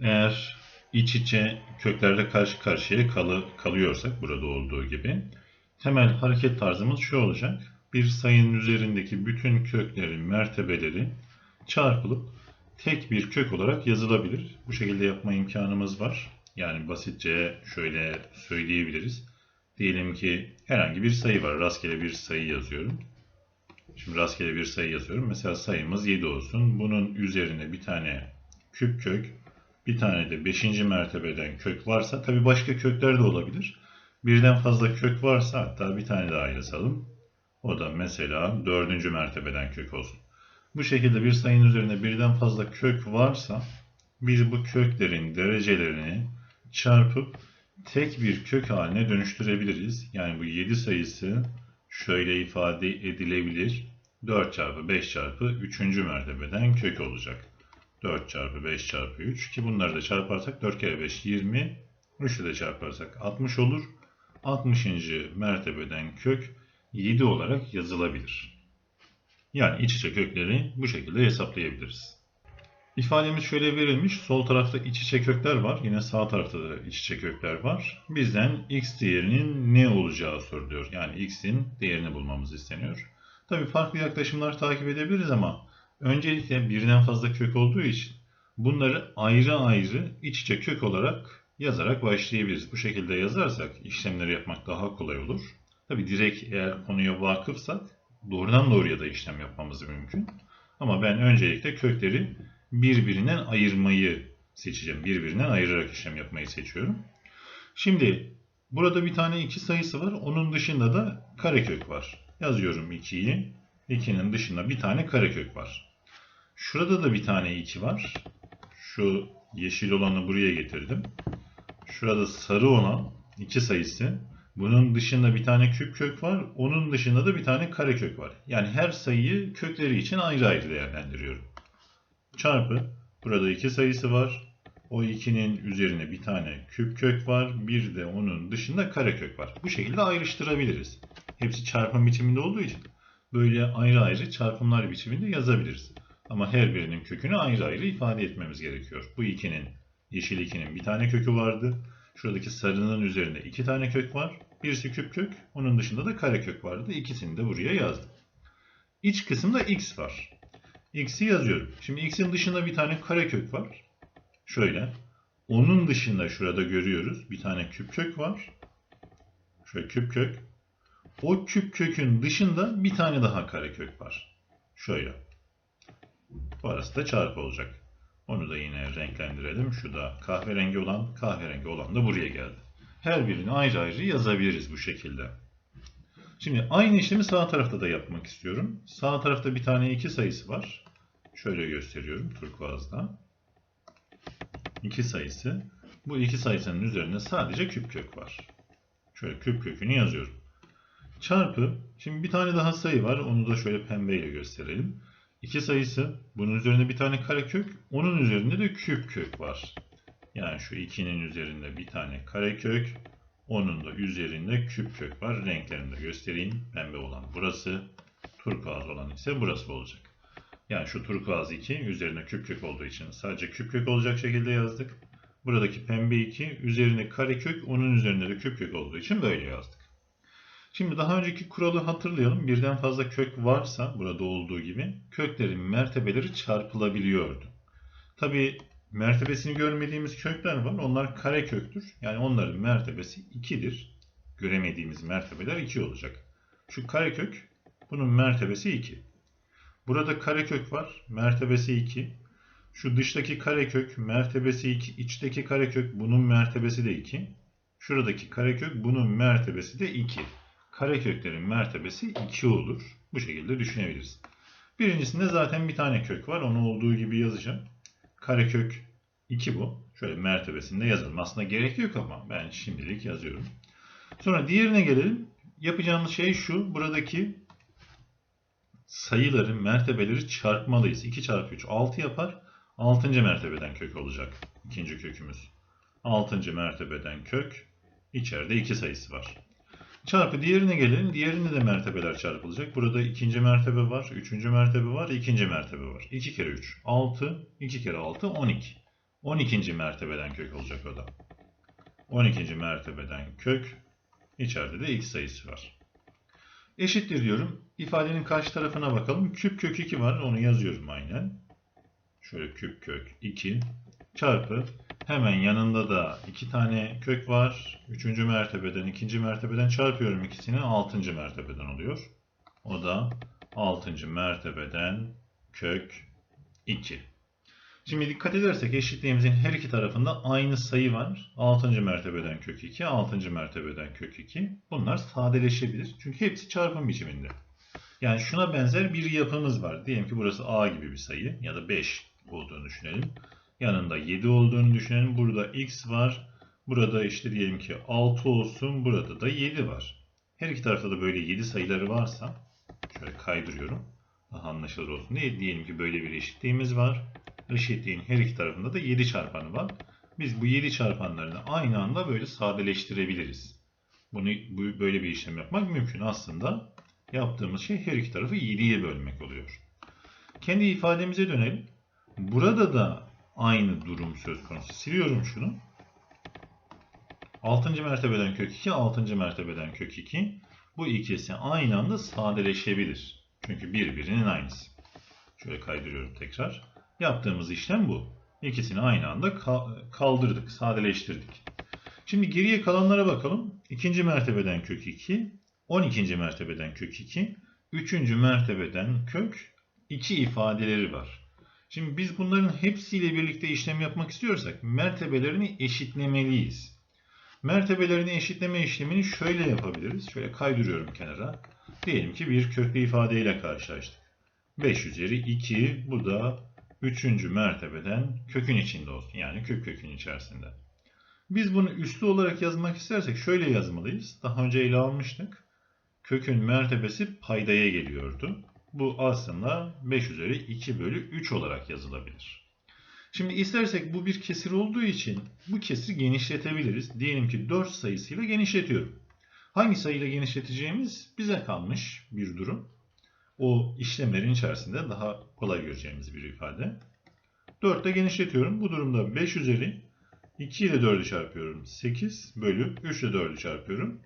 Eğer iç içe köklerle karşı karşıya kalı, kalıyorsak burada olduğu gibi temel hareket tarzımız şu olacak. Bir sayının üzerindeki bütün köklerin mertebeleri çarpılıp tek bir kök olarak yazılabilir. Bu şekilde yapma imkanımız var. Yani basitçe şöyle söyleyebiliriz. Diyelim ki herhangi bir sayı var. Rastgele bir sayı yazıyorum. Şimdi rastgele bir sayı yazıyorum. Mesela sayımız 7 olsun. Bunun üzerine bir tane küp kök, bir tane de 5. mertebeden kök varsa tabi başka kökler de olabilir. Birden fazla kök varsa hatta bir tane daha yazalım. O da mesela 4. mertebeden kök olsun. Bu şekilde bir sayının üzerine birden fazla kök varsa biz bu köklerin derecelerini çarpıp tek bir kök haline dönüştürebiliriz. Yani bu 7 sayısı şöyle ifade edilebilir. 4 çarpı 5 çarpı 3. mertebeden kök olacak. 4 çarpı 5 çarpı 3 ki bunları da çarparsak 4 kere 5 20 3'ü de çarparsak 60 olur. 60. mertebeden kök 7 olarak yazılabilir. Yani iç içe kökleri bu şekilde hesaplayabiliriz. İfademiz şöyle verilmiş. Sol tarafta iç içe kökler var. Yine sağ tarafta da iç içe kökler var. Bizden x değerinin ne olacağı soruluyor. Yani x'in değerini bulmamız isteniyor. Tabii farklı yaklaşımlar takip edebiliriz ama öncelikle birden fazla kök olduğu için bunları ayrı ayrı iç içe kök olarak yazarak başlayabiliriz. Bu şekilde yazarsak işlemleri yapmak daha kolay olur. Tabii direkt eğer konuya vakıfsak doğrudan doğruya da işlem yapmamız mümkün. Ama ben öncelikle kökleri birbirinden ayırmayı seçeceğim. Birbirinden ayırarak işlem yapmayı seçiyorum. Şimdi burada bir tane 2 sayısı var. Onun dışında da karekök var. Yazıyorum 2'yi. 2'nin dışında bir tane karekök var. Şurada da bir tane 2 var. Şu yeşil olanı buraya getirdim. Şurada sarı olan 2 sayısı. Bunun dışında bir tane küp kök var. Onun dışında da bir tane karekök var. Yani her sayıyı kökleri için ayrı ayrı değerlendiriyorum çarpı burada 2 sayısı var. O 2'nin üzerine bir tane küp kök var. Bir de onun dışında karekök var. Bu şekilde ayrıştırabiliriz. Hepsi çarpım biçiminde olduğu için böyle ayrı ayrı çarpımlar biçiminde yazabiliriz. Ama her birinin kökünü ayrı ayrı ifade etmemiz gerekiyor. Bu 2'nin yeşil 2'nin bir tane kökü vardı. Şuradaki sarının üzerinde iki tane kök var. Birisi küp kök, onun dışında da karekök vardı. İkisini de buraya yazdım. İç kısımda x var x'i yazıyorum. Şimdi x'in dışında bir tane karekök var. Şöyle. Onun dışında şurada görüyoruz. Bir tane küp kök var. Şöyle küp kök. O küp kökün dışında bir tane daha karekök var. Şöyle. Bu arası da çarpı olacak. Onu da yine renklendirelim. Şu da kahverengi olan, kahverengi olan da buraya geldi. Her birini ayrı ayrı yazabiliriz bu şekilde. Şimdi aynı işlemi sağ tarafta da yapmak istiyorum. Sağ tarafta bir tane 2 sayısı var. Şöyle gösteriyorum turkuazda. 2 sayısı. Bu iki sayısının üzerinde sadece küp kök var. Şöyle küp kökünü yazıyorum. Çarpı, şimdi bir tane daha sayı var. Onu da şöyle pembeyle gösterelim. 2 sayısı, bunun üzerinde bir tane karekök, onun üzerinde de küp kök var. Yani şu 2'nin üzerinde bir tane karekök, onun da üzerinde küp kök var. Renklerini de göstereyim. Pembe olan burası, turkuaz olan ise burası olacak. Yani şu turkuaz 2 üzerine küp kök olduğu için sadece küp kök olacak şekilde yazdık. Buradaki pembe 2 üzerine kare kök, onun üzerinde de küp kök olduğu için böyle yazdık. Şimdi daha önceki kuralı hatırlayalım. Birden fazla kök varsa burada olduğu gibi köklerin mertebeleri çarpılabiliyordu. Tabi mertebesini görmediğimiz kökler var. Onlar kare köktür. Yani onların mertebesi 2'dir. Göremediğimiz mertebeler 2 olacak. Şu kare kök bunun mertebesi 2. Burada karekök var. Mertebesi 2. Şu dıştaki karekök mertebesi 2. içteki karekök bunun mertebesi de 2. Şuradaki karekök bunun mertebesi de 2. Kareköklerin mertebesi 2 olur. Bu şekilde düşünebiliriz. Birincisinde zaten bir tane kök var. Onu olduğu gibi yazacağım. Karekök 2 bu. Şöyle mertebesinde yazalım. Aslında gerek yok ama ben şimdilik yazıyorum. Sonra diğerine gelelim. Yapacağımız şey şu. Buradaki sayıların mertebeleri çarpmalıyız. 2 çarpı 3 6 yapar. 6. mertebeden kök olacak. ikinci kökümüz. 6. mertebeden kök. İçeride 2 sayısı var. Çarpı diğerine gelelim. Diğerinde de mertebeler çarpılacak. Burada ikinci mertebe var, üçüncü mertebe var, ikinci mertebe var. 2 kere 3 6, 2 kere 6 12. 12. mertebeden kök olacak o da. 12. mertebeden kök. İçeride de x sayısı var. Eşittir diyorum. İfadenin karşı tarafına bakalım. Küp kök 2 var. Onu yazıyorum aynen. Şöyle küp kök 2 çarpı hemen yanında da iki tane kök var. Üçüncü mertebeden, ikinci mertebeden çarpıyorum ikisini. Altıncı mertebeden oluyor. O da altıncı mertebeden kök 2. Şimdi dikkat edersek eşitliğimizin her iki tarafında aynı sayı var. 6. mertebeden kök 2, 6. mertebeden kök 2. Bunlar sadeleşebilir. Çünkü hepsi çarpım biçiminde. Yani şuna benzer bir yapımız var. Diyelim ki burası a gibi bir sayı ya da 5 olduğunu düşünelim. Yanında 7 olduğunu düşünelim. Burada x var. Burada işte diyelim ki 6 olsun. Burada da 7 var. Her iki tarafta da böyle 7 sayıları varsa şöyle kaydırıyorum. Daha anlaşılır olsun diye diyelim ki böyle bir eşitliğimiz var. Eşitliğin her iki tarafında da 7 çarpanı var. Biz bu 7 çarpanlarını aynı anda böyle sadeleştirebiliriz. Bunu bu, böyle bir işlem yapmak mümkün. Aslında yaptığımız şey her iki tarafı 7'ye bölmek oluyor. Kendi ifademize dönelim. Burada da aynı durum söz konusu. Siliyorum şunu. 6. mertebeden kök 2, 6. mertebeden kök 2. Bu ikisi aynı anda sadeleşebilir. Çünkü birbirinin aynısı. Şöyle kaydırıyorum tekrar. Yaptığımız işlem bu. İkisini aynı anda kaldırdık, sadeleştirdik. Şimdi geriye kalanlara bakalım. 2. mertebeden kök 2, 12. mertebeden kök 2, 3. mertebeden kök 2 ifadeleri var. Şimdi biz bunların hepsiyle birlikte işlem yapmak istiyorsak mertebelerini eşitlemeliyiz. Mertebelerini eşitleme işlemini şöyle yapabiliriz. Şöyle kaydırıyorum kenara. Diyelim ki bir köklü ifadeyle karşılaştık. 5 üzeri 2 bu da 3. mertebeden kökün içinde olsun. Yani kök kökün içerisinde. Biz bunu üslü olarak yazmak istersek şöyle yazmalıyız. Daha önce ele almıştık. Kökün mertebesi paydaya geliyordu. Bu aslında 5 üzeri 2 bölü 3 olarak yazılabilir. Şimdi istersek bu bir kesir olduğu için bu kesiri genişletebiliriz. Diyelim ki 4 sayısıyla genişletiyorum. Hangi sayıyla genişleteceğimiz bize kalmış bir durum. O işlemlerin içerisinde daha kolay göreceğimiz bir ifade. 4 ile genişletiyorum. Bu durumda 5 üzeri 2 ile 4'ü çarpıyorum. 8 bölü 3 ile 4'ü çarpıyorum.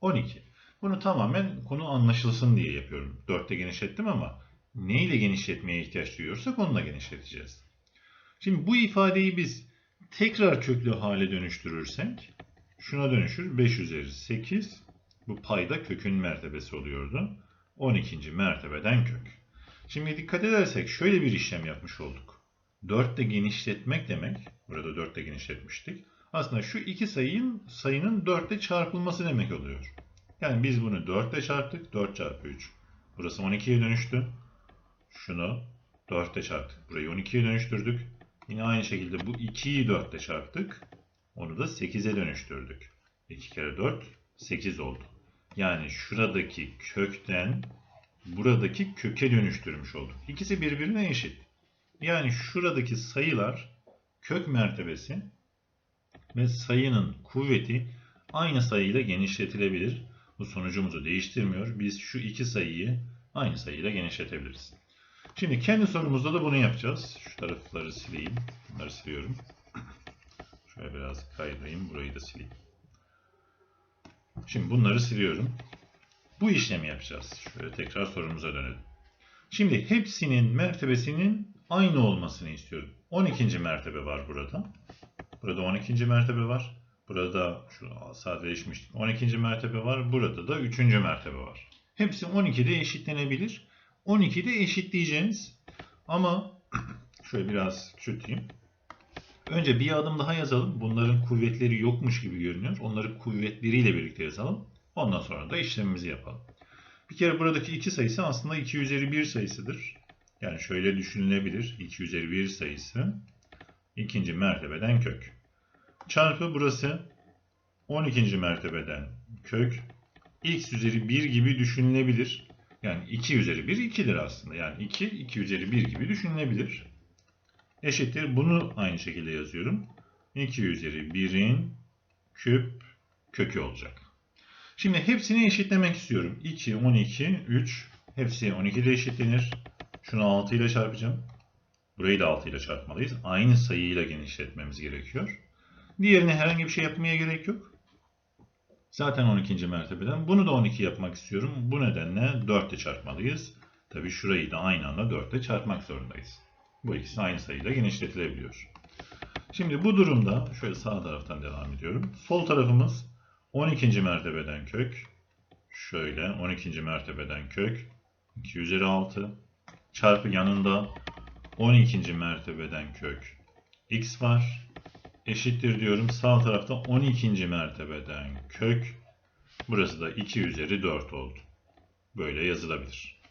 12. Bunu tamamen konu anlaşılsın diye yapıyorum. 4'te genişlettim ama neyle genişletmeye ihtiyaç duyuyorsak onunla genişleteceğiz. Şimdi bu ifadeyi biz tekrar köklü hale dönüştürürsek şuna dönüşür. 5 üzeri 8 bu payda kökün mertebesi oluyordu. 12. mertebeden kök. Şimdi dikkat edersek şöyle bir işlem yapmış olduk. 4 ile genişletmek demek. Burada 4 ile genişletmiştik. Aslında şu iki sayının sayının 4 ile çarpılması demek oluyor. Yani biz bunu 4 ile çarptık. 4 çarpı 3. Burası 12'ye dönüştü. Şunu 4 ile çarptık. Burayı 12'ye dönüştürdük. Yine aynı şekilde bu 2'yi 4 ile çarptık. Onu da 8'e dönüştürdük. 2 kere 4 8 oldu. Yani şuradaki kökten buradaki köke dönüştürmüş olduk. İkisi birbirine eşit. Yani şuradaki sayılar kök mertebesi ve sayının kuvveti aynı sayıyla genişletilebilir. Bu sonucumuzu değiştirmiyor. Biz şu iki sayıyı aynı sayıyla genişletebiliriz. Şimdi kendi sorumuzda da bunu yapacağız. Şu tarafları sileyim. Bunları siliyorum. Şöyle biraz kaydırayım. Burayı da sileyim. Şimdi bunları siliyorum. Bu işlemi yapacağız. Şöyle tekrar sorumuza dönelim. Şimdi hepsinin mertebesinin aynı olmasını istiyorum. 12. mertebe var burada. Burada 12. mertebe var. Burada şu sadeleşmiştik. 12. mertebe var. Burada da 3. mertebe var. Hepsi 12'de eşitlenebilir. 12'de eşitleyeceğiz. Ama şöyle biraz küçülteyim. Önce bir adım daha yazalım. Bunların kuvvetleri yokmuş gibi görünüyor. Onları kuvvetleriyle birlikte yazalım. Ondan sonra da işlemimizi yapalım. Bir kere buradaki 2 sayısı aslında 2 üzeri 1 sayısıdır. Yani şöyle düşünülebilir. 2 üzeri 1 sayısı ikinci mertebeden kök. Çarpı burası 12. mertebeden kök. x üzeri 1 gibi düşünülebilir. Yani 2 üzeri 1 2'dir aslında. Yani 2 2 üzeri 1 gibi düşünülebilir. Eşittir. Bunu aynı şekilde yazıyorum. 2 üzeri 1'in küp kökü olacak. Şimdi hepsini eşitlemek istiyorum. 2, 12, 3. Hepsi 12 ile eşitlenir. Şunu 6 ile çarpacağım. Burayı da 6 ile çarpmalıyız. Aynı sayıyla genişletmemiz gerekiyor. Diğerine herhangi bir şey yapmaya gerek yok. Zaten 12. mertebeden. Bunu da 12 yapmak istiyorum. Bu nedenle 4 ile çarpmalıyız. Tabi şurayı da aynı anda 4 ile çarpmak zorundayız. Bu ikisi aynı sayıyla genişletilebiliyor. Şimdi bu durumda şöyle sağ taraftan devam ediyorum. Sol tarafımız 12. mertebeden kök. Şöyle 12. mertebeden kök. 2 üzeri 6 çarpı yanında 12. mertebeden kök x var. Eşittir diyorum. Sağ tarafta 12. mertebeden kök. Burası da 2 üzeri 4 oldu. Böyle yazılabilir.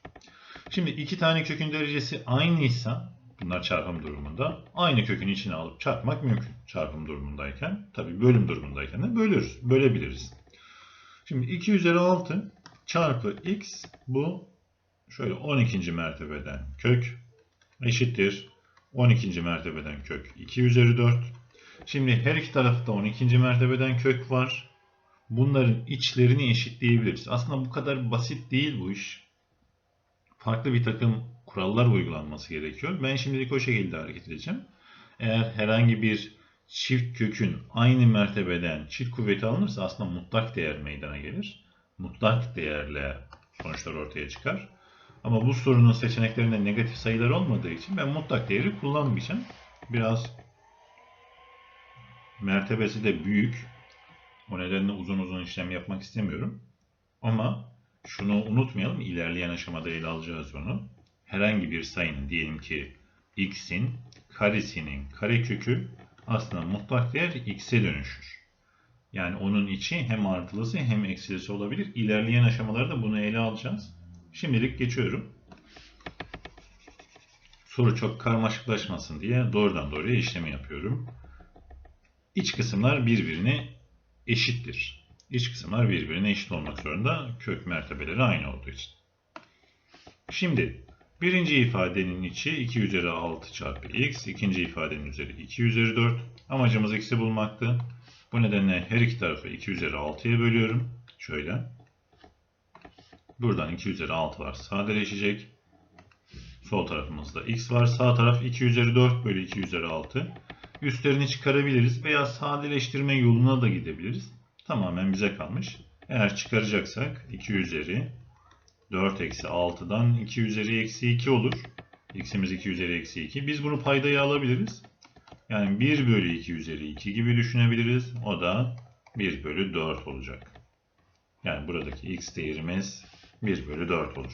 Şimdi iki tane kökün derecesi aynıysa bunlar çarpım durumunda aynı kökün içine alıp çarpmak mümkün. Çarpım durumundayken tabi bölüm durumundayken de bölürüz. Bölebiliriz. Şimdi 2 üzeri 6 çarpı x bu şöyle 12. mertebeden kök eşittir 12. mertebeden kök 2 üzeri 4. Şimdi her iki tarafta 12. mertebeden kök var. Bunların içlerini eşitleyebiliriz. Aslında bu kadar basit değil bu iş. Farklı bir takım kurallar uygulanması gerekiyor. Ben şimdilik o şekilde hareket edeceğim. Eğer herhangi bir çift kökün aynı mertebeden çift kuvveti alınırsa aslında mutlak değer meydana gelir. Mutlak değerle sonuçlar ortaya çıkar. Ama bu sorunun seçeneklerinde negatif sayılar olmadığı için ben mutlak değeri kullanmayacağım. Biraz mertebesi de büyük. O nedenle uzun uzun işlem yapmak istemiyorum. Ama şunu unutmayalım. ilerleyen aşamada ele alacağız onu. Herhangi bir sayının diyelim ki x'in karesinin karekökü aslında mutlak değer x'e dönüşür. Yani onun içi hem artılısı hem eksilisi olabilir. İlerleyen aşamalarda bunu ele alacağız. Şimdilik geçiyorum. Soru çok karmaşıklaşmasın diye doğrudan doğruya işlemi yapıyorum. İç kısımlar birbirine eşittir. İç kısımlar birbirine eşit olmak zorunda kök mertebeleri aynı olduğu için. Şimdi birinci ifadenin içi 2 üzeri 6 çarpı x, ikinci ifadenin üzeri 2 üzeri 4. Amacımız x'i bulmaktı. Bu nedenle her iki tarafı 2 üzeri 6'ya bölüyorum. Şöyle. Buradan 2 üzeri 6 var sadeleşecek. Sol tarafımızda x var. Sağ taraf 2 üzeri 4 bölü 2 üzeri 6. Üstlerini çıkarabiliriz veya sadeleştirme yoluna da gidebiliriz. Tamamen bize kalmış. Eğer çıkaracaksak 2 üzeri 4 eksi 6'dan 2 üzeri eksi 2 olur. x'imiz 2 üzeri eksi 2. Biz bunu paydaya alabiliriz. Yani 1 bölü 2 üzeri 2 gibi düşünebiliriz. O da 1 bölü 4 olacak. Yani buradaki x değerimiz 1 bölü 4 olur.